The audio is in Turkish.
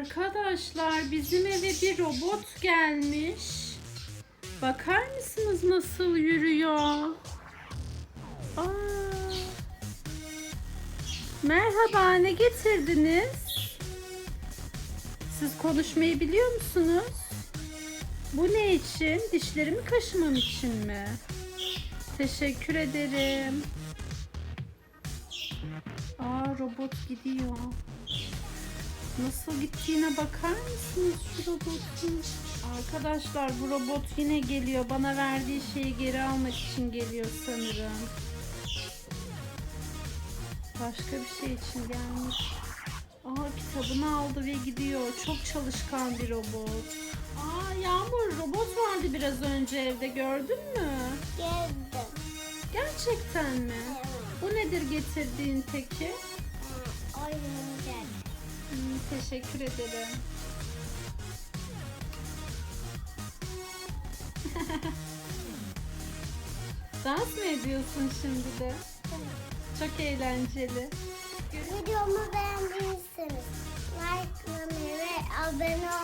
Arkadaşlar bizim eve bir robot gelmiş. Bakar mısınız nasıl yürüyor? Aa. Merhaba ne getirdiniz? Siz konuşmayı biliyor musunuz? Bu ne için? Dişlerimi kaşımam için mi? Teşekkür ederim. Aa robot gidiyor. Nasıl gittiğine bakar mısınız şu robotun? Arkadaşlar bu robot yine geliyor. Bana verdiği şeyi geri almak için geliyor sanırım. Başka bir şey için gelmiş. Aa kitabını aldı ve gidiyor. Çok çalışkan bir robot. Aa Yağmur robot vardı biraz önce evde gördün mü? Geldim. Gerçekten mi? Evet. Bu nedir getirdiğin peki? Oyuncak. Teşekkür ederim. Dans mı ediyorsun şimdi de? Çok eğlenceli. Videomu beğendiyseniz like ve abone.